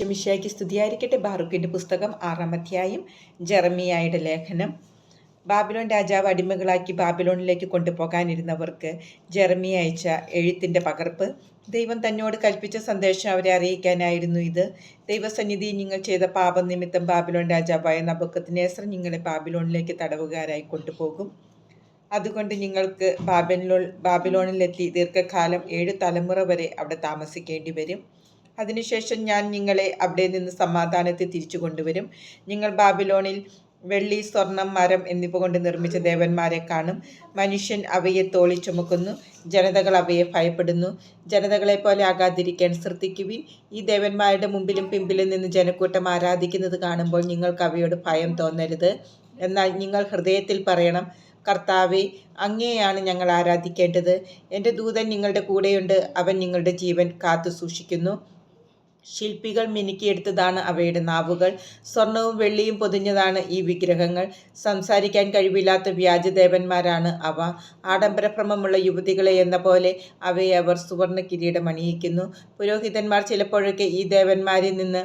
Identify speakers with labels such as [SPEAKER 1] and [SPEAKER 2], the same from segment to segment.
[SPEAKER 1] ഷമിഷയ്ക്ക് സ്തുതിയായിരിക്കട്ടെ. ബാറുക്കിന്റെ പുസ്തകം ആറാം അധ്യായം ജെറമിയായുടെ ലേഖനം. ബാബിലോൺ രാജാവ് അടിമകളാക്കി ബാബിലോണിലേക്ക് കൊണ്ടുപോകാനിരുന്നവർക്ക് ജെറമി അയച്ച എഴുത്തിന്റെ പകർപ്പ്. ദൈവം തന്നോട് കൽപ്പിച്ച സന്ദേശം അവരെ അറിയിക്കാനായിരുന്നു ഇത്. ദൈവസന്നിധി നിങ്ങൾ ചെയ്ത പാപം നിമിത്തം ബാബിലോൺ രാജാവായ നബുക്കത്തിനേസർ നിങ്ങളെ ബാബിലോണിലേക്ക് തടവുകാരായി കൊണ്ടുപോകും. അതുകൊണ്ട് നിങ്ങൾക്ക് ബാബിലോൺ ബാബിലോണിലെത്തി ദീർഘകാലം ഏഴ് തലമുറ വരെ അവിടെ താമസിക്കേണ്ടി വരും. അതിനുശേഷം ഞാൻ നിങ്ങളെ അവിടെ നിന്ന് സമാധാനത്തെ തിരിച്ചു കൊണ്ടുവരും. നിങ്ങൾ ബാബിലോണിൽ വെള്ളി സ്വർണം മരം എന്നിവ കൊണ്ട് നിർമ്മിച്ച ദേവന്മാരെ കാണും. മനുഷ്യൻ അവയെ തോളി ചുമക്കുന്നു. ജനതകൾ അവയെ ഭയപ്പെടുന്നു. ജനതകളെ പോലെ ആകാതിരിക്കാൻ ശ്രദ്ധിക്കുവിൻ. ഈ ദേവന്മാരുടെ മുമ്പിലും പിമ്പിലും നിന്ന് ജനക്കൂട്ടം ആരാധിക്കുന്നത് കാണുമ്പോൾ നിങ്ങൾക്ക് അവയോട് ഭയം തോന്നരുത്. എന്നാൽ നിങ്ങൾ ഹൃദയത്തിൽ പറയണം കർത്താവെ അങ്ങേയാണ് ഞങ്ങൾ ആരാധിക്കേണ്ടത്. എന്റെ ദൂതൻ നിങ്ങളുടെ കൂടെയുണ്ട്. അവൻ നിങ്ങളുടെ ജീവൻ കാത്തു സൂക്ഷിക്കുന്നു ശില്പികൾ മിനുക്കിയെടുത്തതാണ് അവയുടെ നാവുകൾ. സ്വർണവും വെള്ളിയും പൊതിഞ്ഞതാണ് ഈ വിഗ്രഹങ്ങൾ. സംസാരിക്കാൻ കഴിവില്ലാത്ത വ്യാജദേവന്മാരാണ് അവ. ആഡംബരഭ്രമമുള്ള യുവതികളെ എന്ന പോലെ അവയെ അവർ സുവർണ കിരീടം അണിയിക്കുന്നു. പുരോഹിതന്മാർ ചിലപ്പോഴൊക്കെ ഈ ദേവന്മാരിൽ നിന്ന്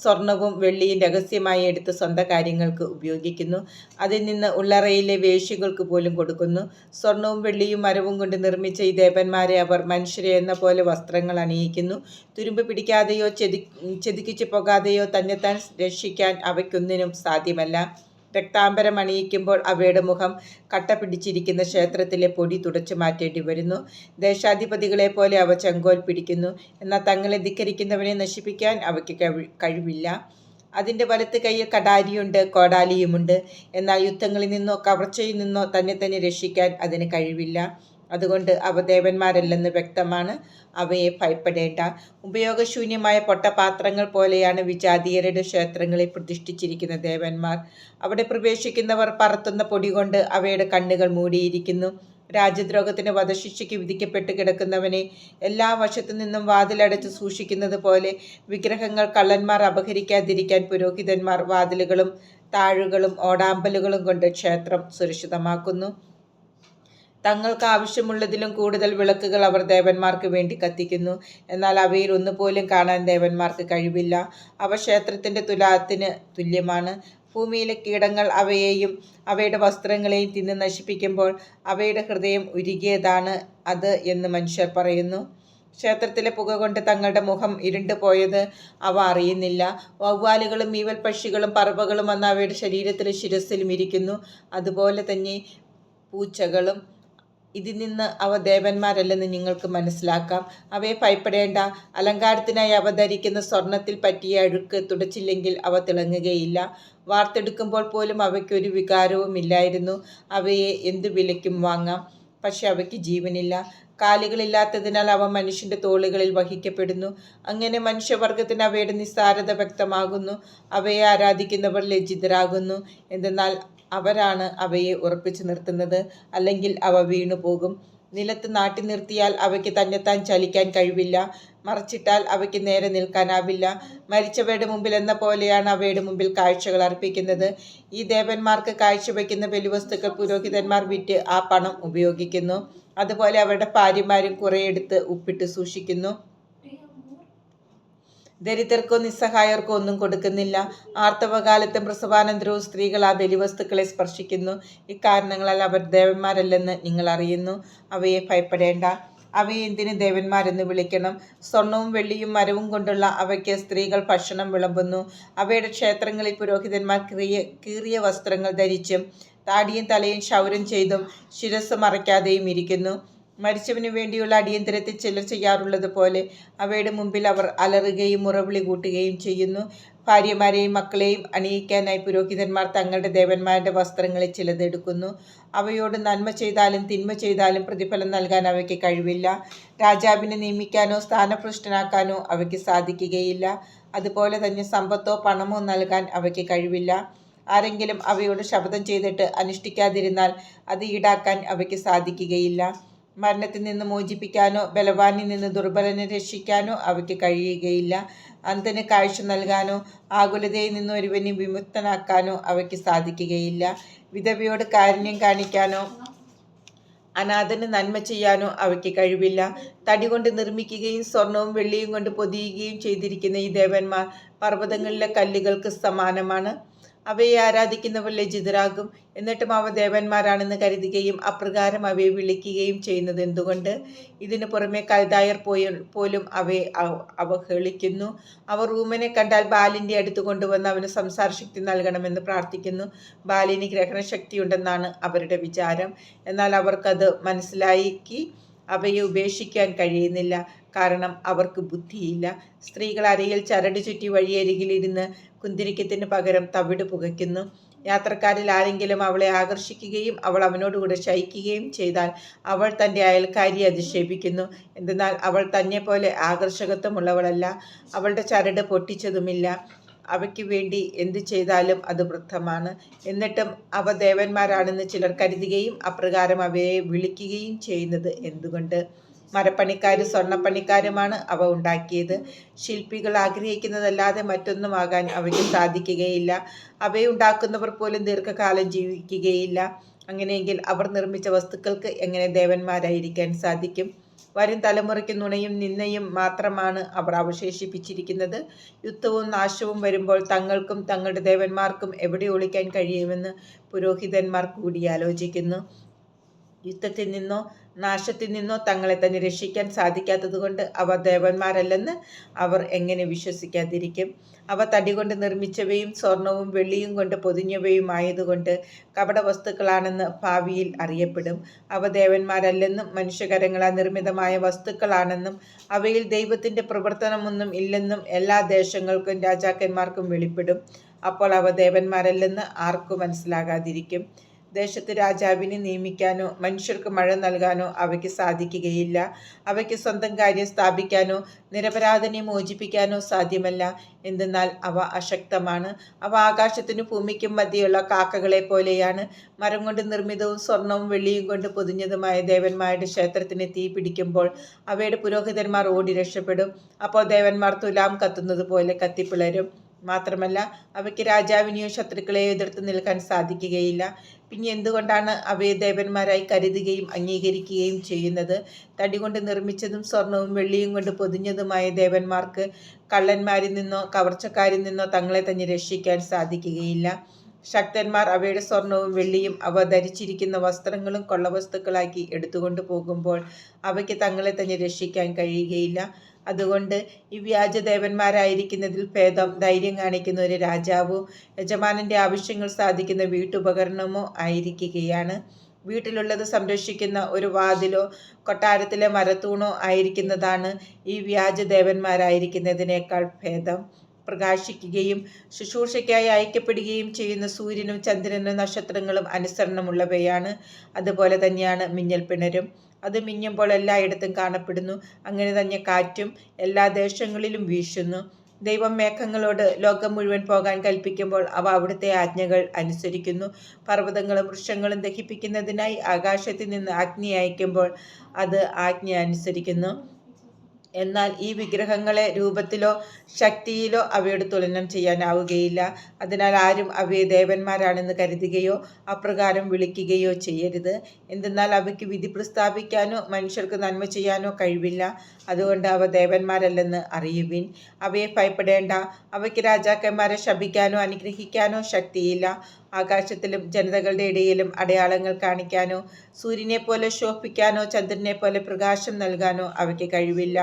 [SPEAKER 1] സ്വർണവും വെള്ളിയും രഹസ്യമായി എടുത്ത് സ്വന്തം കാര്യങ്ങൾക്ക് ഉപയോഗിക്കുന്നു. അതിൽ നിന്ന് ഉള്ളറയിലെ വേശ്യകൾക്ക് പോലും കൊടുക്കുന്നു. സ്വർണവും വെള്ളിയും മരവും കൊണ്ട് നിർമ്മിച്ച ഈ ദേവന്മാരെ അവർ മനുഷ്യരെ എന്ന പോലെ വസ്ത്രങ്ങൾ അണിയിക്കുന്നു. തുരുമ്പ് പിടിക്കാതെയോ ചെതി ചെതുക്കിച്ചു പോകാതെയോ തന്നെത്താൻ രക്ഷിക്കാൻ അവയ്ക്കൊന്നിനും സാധ്യമല്ല. രക്താംബരം അണിയിക്കുമ്പോൾ അവയുടെ മുഖം കട്ട പിടിച്ചിരിക്കുന്ന ക്ഷേത്രത്തിലെ പൊടി തുടച്ചു മാറ്റേണ്ടി വരുന്നു. ദേശാധിപതികളെ പോലെ അവ ചെങ്കോൽ പിടിക്കുന്നു. എന്നാൽ തങ്ങളെ ധിക്കരിക്കുന്നവനെ നശിപ്പിക്കാൻ അവയ്ക്ക് കഴിവില്ല. അതിന്റെ വലത്ത് കയ്യിൽ കടാരിയുണ്ട് കോടാലിയുമുണ്ട്. എന്നാൽ യുദ്ധങ്ങളിൽ നിന്നോ കവർച്ചയിൽ നിന്നോ തന്നെ തന്നെ രക്ഷിക്കാൻ അതിന് കഴിവില്ല. അതുകൊണ്ട് അവ ദേവന്മാരല്ലെന്ന് വ്യക്തമാണ്. അവയെ ഭയപ്പെടേണ്ട. ഉപയോഗശൂന്യമായ പൊട്ടപാത്രങ്ങൾ പോലെയാണ് വിജാതീയരുടെ ക്ഷേത്രങ്ങളിൽ പ്രതിഷ്ഠിച്ചിരിക്കുന്ന ദേവന്മാർ. അവിടെ പ്രവേശിക്കുന്നവർ പറത്തുന്ന പൊടി കൊണ്ട് അവയുടെ കണ്ണുകൾ മൂടിയിരിക്കുന്നു. രാജ്യദ്രോഹത്തിന് വധശിക്ഷയ്ക്ക് വിധിക്കപ്പെട്ട് കിടക്കുന്നവനെ എല്ലാ വശത്തു നിന്നും വാതിലടച്ച് സൂക്ഷിക്കുന്നത് പോലെ വിഗ്രഹങ്ങൾ കള്ളന്മാർ അപഹരിക്കാതിരിക്കാൻ പുരോഹിതന്മാർ വാതിലുകളും താഴുകളും ഓടാമ്പലുകളും കൊണ്ട് ക്ഷേത്രം സുരക്ഷിതമാക്കുന്നു. തങ്ങൾക്ക് ആവശ്യമുള്ളതിലും കൂടുതൽ വിളക്കുകൾ അവർ ദേവന്മാർക്ക് വേണ്ടി കത്തിക്കുന്നു. എന്നാൽ അവയിൽ ഒന്നുപോലും കാണാൻ ദേവന്മാർക്ക് കഴിവില്ല. അവ ക്ഷേത്രത്തിന്റെ തുലാത്തിന് തുല്യമാണ്. ഭൂമിയിലെ കീടങ്ങൾ അവയെയും അവയുടെ വസ്ത്രങ്ങളെയും തിന്ന് നശിപ്പിക്കുമ്പോൾ അവയുടെ ഹൃദയം ഉരുകിയതാണ് അത് എന്ന് മനുഷ്യർ പറയുന്നു. ക്ഷേത്രത്തിലെ പുക കൊണ്ട് തങ്ങളുടെ മുഖം ഇരുണ്ടു പോയത് അവ അറിയുന്നില്ല. വവ്വാലുകളും മീവൽ പക്ഷികളും പറവകളും വന്ന് അവയുടെ ശരീരത്തിലും ശിരസിലും ഇരിക്കുന്നു. അതുപോലെ തന്നെ പൂച്ചകളും ഇതിൽ നിന്ന് അവ ദേവന്മാരല്ലെന്ന് നിങ്ങൾക്ക് മനസ്സിലാക്കാം. അവയെ ഭയപ്പെടേണ്ട. അലങ്കാരത്തിനായി അവ ധരിക്കുന്ന സ്വർണത്തിൽ പറ്റിയ അഴുക്ക് തുടച്ചില്ലെങ്കിൽ അവ തിളങ്ങുകയില്ല. വാർത്തെടുക്കുമ്പോൾ പോലും അവയ്ക്കൊരു വികാരവും ഇല്ലായിരുന്നു. അവയെ എന്തു വിലയ്ക്കും വാങ്ങാം. പക്ഷെ അവയ്ക്ക് ജീവനില്ല. കാലുകളില്ലാത്തതിനാൽ അവ മനുഷ്യന്റെ തോളുകളിൽ വഹിക്കപ്പെടുന്നു. അങ്ങനെ മനുഷ്യവർഗത്തിന് അവയുടെ നിസ്സാരത വ്യക്തമാകുന്നു. അവയെ ആരാധിക്കുന്നവർ ലജ്ജിതരാകുന്നു. എന്തെന്നാൽ അവരാണ് അവയെ ഉറപ്പിച്ചു നിർത്തുന്നത്. അല്ലെങ്കിൽ അവ വീണു പോകും. നിലത്ത് നാട്ടി നിർത്തിയാൽ അവയ്ക്ക് തന്നെത്താൻ ചലിക്കാൻ കഴിവില്ല. മറിച്ചിട്ടാൽ അവയ്ക്ക് നേരെ നിൽക്കാനാവില്ല. മരിച്ചവയുടെ മുമ്പിൽ എന്ന പോലെയാണ് അവയുടെ മുമ്പിൽ കാഴ്ചകൾ അർപ്പിക്കുന്നത്. ഈ ദേവന്മാർക്ക് കാഴ്ചവെക്കുന്ന വെലിവസ്തുക്കൾ പുരോഹിതന്മാർ വിറ്റ് ആ പണം ഉപയോഗിക്കുന്നു. അതുപോലെ അവരുടെ ഭാര്യമാരും കുറേയെടുത്ത് ഉപ്പിട്ട് സൂക്ഷിക്കുന്നു. ദരിദ്രർക്കോ നിസ്സഹായർക്കോ ഒന്നും കൊടുക്കുന്നില്ല. ആർത്തവകാലത്തും പ്രസവാനന്തരവും സ്ത്രീകൾ ആ ബലിവസ്തുക്കളെ സ്പർശിക്കുന്നു. ഇക്കാരണങ്ങളാൽ അവർ ദേവന്മാരല്ലെന്ന് നിങ്ങൾ അറിയുന്നു. അവയെ ഭയപ്പെടേണ്ട. അവയെ എന്തിന് ദേവന്മാരെന്ന് വിളിക്കണം? സ്വർണവും വെള്ളിയും മരവും കൊണ്ടുള്ള അവയ്ക്ക് സ്ത്രീകൾ ഭക്ഷണം വിളമ്പുന്നു. അവയുടെ ക്ഷേത്രങ്ങളിൽ പുരോഹിതന്മാർ കീറിയ കീറിയ വസ്ത്രങ്ങൾ ധരിച്ചും താടിയും തലയും ക്ഷൗരം ചെയ്തും ശിരസ് മറയ്ക്കാതെയും ഇരിക്കുന്നു. മരിച്ചവന് വേണ്ടിയുള്ള അടിയന്തരത്തിൽ ചിലർ ചെയ്യാറുള്ളത് പോലെ അവയുടെ മുമ്പിൽ അവർ അലറുകയും മുറവിളി കൂട്ടുകയും ചെയ്യുന്നു. ഭാര്യമാരെയും മക്കളെയും അണിയിക്കാനായി പുരോഹിതന്മാർ തങ്ങളുടെ ദേവന്മാരുടെ വസ്ത്രങ്ങളിൽ ചിലതെടുക്കുന്നു അവയോട് നന്മ ചെയ്താലും തിന്മ ചെയ്താലും പ്രതിഫലം നൽകാൻ അവയ്ക്ക് കഴിവില്ല. രാജാവിനെ നിയമിക്കാനോ സ്ഥാനഭ്രഷ്ടനാക്കാനോ അവയ്ക്ക് സാധിക്കുകയില്ല. അതുപോലെ തന്നെ സമ്പത്തോ പണമോ നൽകാൻ അവയ്ക്ക് കഴിവില്ല. ആരെങ്കിലും അവയോട് ശബ്ദം ചെയ്തിട്ട് അനുഷ്ഠിക്കാതിരുന്നാൽ അത് ഈടാക്കാൻ അവയ്ക്ക് സാധിക്കുകയില്ല. മരണത്തിൽ നിന്ന് മോചിപ്പിക്കാനോ ബലവാനിൽ നിന്ന് ദുർബലനെ രക്ഷിക്കാനോ അവയ്ക്ക് കഴിയുകയില്ല. അന്തന് കാഴ്ച നൽകാനോ ആകുലതയിൽ നിന്ന് ഒരുവനെ വിമുക്തനാക്കാനോ അവയ്ക്ക് സാധിക്കുകയില്ല. വിധവയോട് കാരുണ്യം കാണിക്കാനോ അനാഥന് നന്മ ചെയ്യാനോ അവയ്ക്ക് കഴിവില്ല. തടി കൊണ്ട് നിർമ്മിക്കുകയും സ്വർണവും വെള്ളിയും കൊണ്ട് പൊതിയുകയും ചെയ്തിരിക്കുന്ന ഈ ദേവന്മാർ പർവതങ്ങളിലെ കല്ലുകൾക്ക് സമാനമാണ്. അവയെ ആരാധിക്കുന്നവർ ലജ്ജിതരാകും എന്നിട്ടും അവ ദേവന്മാരാണെന്ന് കരുതുകയും അപ്രകാരം അവയെ വിളിക്കുകയും ചെയ്യുന്നത് എന്തുകൊണ്ട്? ഇതിനു പുറമെ കൽദായർ പോയ പോലും അവയെ അവ- അവഹേളിക്കുന്നു അവർ റൂമനെ കണ്ടാൽ ബാലിന്റെ അടുത്ത് കൊണ്ടുവന്ന് അവന് സംസാരശക്തി നൽകണമെന്ന് പ്രാർത്ഥിക്കുന്നു. ബാലിന് ഗ്രഹണശക്തിയുണ്ടെന്നാണ് അവരുടെ വിചാരം. എന്നാൽ അവർക്കത് മനസ്സിലാക്കി അവയെ ഉപേക്ഷിക്കാൻ കഴിയുന്നില്ല. കാരണം അവർക്ക് ബുദ്ധിയില്ല. സ്ത്രീകൾ അരയിൽ ചരട് ചുറ്റി വഴിയരികിലിരുന്ന് കുന്തിരിക്കത്തിന് പകരം തവിട് പുകയ്ക്കുന്നു. യാത്രക്കാരിൽ ആരെങ്കിലും അവളെ ആകർഷിക്കുകയും അവൾ അവനോടുകൂടെ ശയിക്കുകയും ചെയ്താൽ അവൾ തന്റെ അയൽക്കാരിയെ അധിക്ഷേപിക്കുന്നു. എന്തെന്നാൽ അവൾ തന്നെ പോലെ ആകർഷകത്വമുള്ളവളല്ല. അവളുടെ ചരട് പൊട്ടിച്ചതുമില്ല. അവയ്ക്ക് വേണ്ടി എന്തു ചെയ്താലും അത് വൃദ്ധമാണ്. എന്നിട്ടും അവ ദേവന്മാരാണെന്ന് ചിലർ കരുതുകയും അപ്രകാരം അവയെ വിളിക്കുകയും ചെയ്യുന്നത് എന്തുകൊണ്ട്? മരപ്പണിക്കാരും സ്വർണപ്പണിക്കാരുമാണ് അവ ഉണ്ടാക്കിയത്. ശില്പികൾ ആഗ്രഹിക്കുന്നതല്ലാതെ മറ്റൊന്നുമാകാൻ അവയ്ക്ക് സാധിക്കുകയില്ല. അവയെ ഉണ്ടാക്കുന്നവർ പോലും ദീർഘകാലം ജീവിക്കുകയില്ല. അങ്ങനെയെങ്കിൽ അവർ നിർമ്മിച്ച വസ്തുക്കൾക്ക് എങ്ങനെ ദേവന്മാരായിരിക്കാൻ സാധിക്കും? വരും തലമുറയ്ക്ക് നുണയും നിന്നയും മാത്രമാണ് അവർ അവശേഷിപ്പിച്ചിരിക്കുന്നത്. യുദ്ധവും നാശവും വരുമ്പോൾ തങ്ങൾക്കും തങ്ങളുടെ ദേവന്മാർക്കും എവിടെ ഒളിക്കാൻ കഴിയുമെന്ന് പുരോഹിതന്മാർ കൂടിയാലോചിക്കുന്നു യുദ്ധത്തിൽ നിന്നോ നാശത്തിൽ നിന്നോ തങ്ങളെ തന്നെ രക്ഷിക്കാൻ സാധിക്കാത്തതുകൊണ്ട് അവ ദേവന്മാരല്ലെന്ന് അവർ എങ്ങനെ വിശ്വസിക്കാതിരിക്കും? അവ തടി കൊണ്ട് നിർമ്മിച്ചവയും സ്വർണവും വെള്ളിയും കൊണ്ട് പൊതിഞ്ഞവയും ആയതുകൊണ്ട് കപട വസ്തുക്കളാണെന്ന് ഭാവിയിൽ അറിയപ്പെടും. അവ ദേവന്മാരല്ലെന്നും മനുഷ്യകരങ്ങളാൽ നിർമ്മിതമായ വസ്തുക്കളാണെന്നും അവയിൽ ദൈവത്തിന്റെ പ്രവർത്തനമൊന്നും ഇല്ലെന്നും എല്ലാ ദേശങ്ങൾക്കും രാജാക്കന്മാർക്കും വെളിപ്പെടും. അപ്പോൾ അവ ദേവന്മാരല്ലെന്ന് ആർക്കും മനസ്സിലാകാതിരിക്കും. ദേശത്ത് രാജാവിനെ നിയമിക്കാനോ മനുഷ്യർക്ക് മഴ നൽകാനോ അവയ്ക്ക് സാധിക്കുകയില്ല. അവയ്ക്ക് സ്വന്തം കാര്യം സ്ഥാപിക്കാനോ നിരപരാധനെ മോചിപ്പിക്കാനോ സാധ്യമല്ല. എന്തെന്നാൽ അവ അശക്തമാണ്. അവ ആകാശത്തിനു ഭൂമിക്കും മധ്യയുള്ള കാക്കകളെ പോലെയാണ്. മരം കൊണ്ട് നിർമ്മിതവും സ്വർണവും വെള്ളിയും കൊണ്ട് പൊതിഞ്ഞതുമായ ദേവന്മാരുടെ ക്ഷേത്രത്തിന് തീ പിടിക്കുമ്പോൾ അവയുടെ പുരോഹിതന്മാർ ഓടി രക്ഷപ്പെടും. അപ്പോൾ ദേവന്മാർ തുലാം കത്തുന്നത് പോലെ കത്തിപ്പിളരും. മാത്രമല്ല അവയ്ക്ക് രാജാവിനെയോ ശത്രുക്കളെയോ എതിർത്ത് നിൽക്കാൻ സാധിക്കുകയില്ല. പിന്നെ എന്തുകൊണ്ടാണ് അവയെ ദേവന്മാരായി കരുതുകയും അംഗീകരിക്കുകയും ചെയ്യുന്നത്? തടി കൊണ്ട് നിർമ്മിച്ചതും സ്വർണവും വെള്ളിയും കൊണ്ട് പൊതിഞ്ഞതുമായ ദേവന്മാർക്ക് കള്ളന്മാരിൽ നിന്നോ കവർച്ചക്കാരിൽ നിന്നോ തങ്ങളെ തന്നെ രക്ഷിക്കാൻ സാധിക്കുകയില്ല. ശക്തന്മാർ അവയുടെ സ്വർണവും വെള്ളിയും അവ ധരിച്ചിരിക്കുന്ന വസ്ത്രങ്ങളും കൊള്ളവസ്തുക്കളാക്കി എടുത്തുകൊണ്ട് പോകുമ്പോൾ അവയ്ക്ക് തങ്ങളെ തന്നെ രക്ഷിക്കാൻ കഴിയുകയില്ല. അതുകൊണ്ട് ഈ വ്യാജദേവന്മാരായിരിക്കുന്നതിൽ ഭേദം ധൈര്യം കാണിക്കുന്ന ഒരു രാജാവോ യജമാനന്റെ ആവശ്യങ്ങൾ സാധിക്കുന്ന വീട്ടുപകരണമോ ആയിരിക്കുകയാണ്. വീട്ടിലുള്ളത് സംരക്ഷിക്കുന്ന ഒരു വാതിലോ കൊട്ടാരത്തിലെ മരത്തൂണോ ആയിരിക്കുന്നതാണ് ഈ വ്യാജദേവന്മാരായിരിക്കുന്നതിനേക്കാൾ ഭേദം. പ്രകാശിക്കുകയും ശുശ്രൂഷയ്ക്കായി അയക്കപ്പെടുകയും ചെയ്യുന്ന സൂര്യനും ചന്ദ്രനും നക്ഷത്രങ്ങളും അനുസരണമുള്ളവയാണ്. അതുപോലെ തന്നെയാണ് മിന്നൽ പിണരും. അത് മിഞ്ഞുമ്പോൾ എല്ലായിടത്തും കാണപ്പെടുന്നു. അങ്ങനെ തന്നെ കാറ്റും എല്ലാ ദേശങ്ങളിലും വീശുന്നു. ദൈവം മേഘങ്ങളോട് ലോകം മുഴുവൻ പോകാൻ കൽപ്പിക്കുമ്പോൾ അവ അവിടുത്തെ ആജ്ഞകൾ അനുസരിക്കുന്നു. പർവതങ്ങളും വൃക്ഷങ്ങളും ദഹിപ്പിക്കുന്നതിനായി ആകാശത്തിൽ നിന്ന് അഗ്നി അയക്കുമ്പോൾ അത് ആജ്ഞ അനുസരിക്കുന്നു. എന്നാൽ ഈ വിഗ്രഹങ്ങളെ രൂപത്തിലോ ശക്തിയിലോ അവയോട് തുലനം ചെയ്യാനാവുകയില്ല. അതിനാൽ ആരും അവയെ ദേവന്മാരാണെന്ന് കരുതുകയോ അപ്രകാരം വിളിക്കുകയോ ചെയ്യരുത്. എന്തെന്നാൽ അവയ്ക്ക് വിധി പ്രസ്താവിക്കാനോ മനുഷ്യർക്ക് നന്മ ചെയ്യാനോ കഴിവില്ല. അതുകൊണ്ട് അവ ദേവന്മാരല്ലെന്ന് അറിയുവിൻ. അവയെ ഭയപ്പെടേണ്ട. അവയ്ക്ക് രാജാക്കന്മാരെ ശപിക്കാനോ അനുഗ്രഹിക്കാനോ ശക്തിയില്ല. ആകാശത്തിലും ജനതകളുടെ ഇടയിലും അടയാളങ്ങൾ കാണിക്കാനോ സൂര്യനെ പോലെ ശോഭിക്കാനോ ചന്ദ്രനെ പോലെ പ്രകാശം നൽകാനോ അവയ്ക്ക് കഴിവില്ല.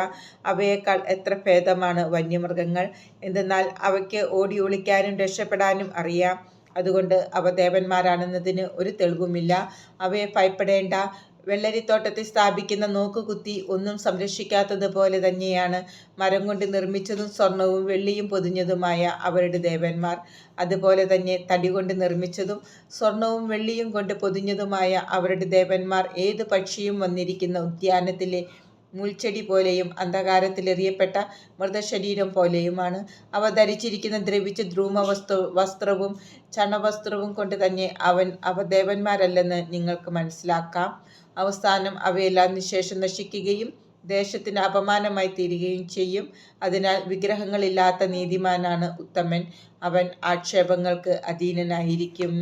[SPEAKER 1] അവയേക്കാൾ എത്ര ഭേദമാണ് വന്യമൃഗങ്ങൾ. എന്തെന്നാൽ അവയ്ക്ക് ഓടി ഒളിക്കാനും രക്ഷപ്പെടാനും അറിയാം. അതുകൊണ്ട് അവ ദേവന്മാരാണെന്നതിന് ഒരു തെളിവുമില്ല. അവയെ ഭയപ്പെടേണ്ട വെള്ളരിത്തോട്ടത്തിൽ സ്ഥാപിക്കുന്ന നോക്കുകുത്തി ഒന്നും സംരക്ഷിക്കാത്തതുപോലെ തന്നെയാണ് മരം കൊണ്ട് നിർമ്മിച്ചതും സ്വർണവും വെള്ളിയും പൊതിഞ്ഞതുമായ അവരുടെ ദേവന്മാർ. അതുപോലെ തന്നെ തടി കൊണ്ട് നിർമ്മിച്ചതും സ്വർണവും വെള്ളിയും കൊണ്ട് പൊതിഞ്ഞതുമായ അവരുടെ ദേവന്മാർ ഏത് പക്ഷിയും വന്നിരിക്കുന്ന ഉദ്യാനത്തിലെ മുൾച്ചെടി പോലെയും അന്ധകാരത്തിലെറിയപ്പെട്ട മൃതശരീരം പോലെയുമാണ്. അവ ധരിച്ചിരിക്കുന്ന ദ്രവിച്ച ധ്രൂമ വസ്തു വസ്ത്രവും ചണവസ്ത്രവും കൊണ്ട് തന്നെ അവൻ അവ ദേവന്മാരല്ലെന്ന് നിങ്ങൾക്ക് മനസ്സിലാക്കാം. അവസാനം അവയെല്ലാം നിശേഷം നശിക്കുകയും ദേശത്തിന് അപമാനമായി തീരുകയും ചെയ്യും. അതിനാൽ വിഗ്രഹങ്ങളില്ലാത്ത നീതിമാനാണ് ഉത്തമൻ. അവൻ ആക്ഷേപങ്ങൾക്ക് അധീനനായിരിക്കും.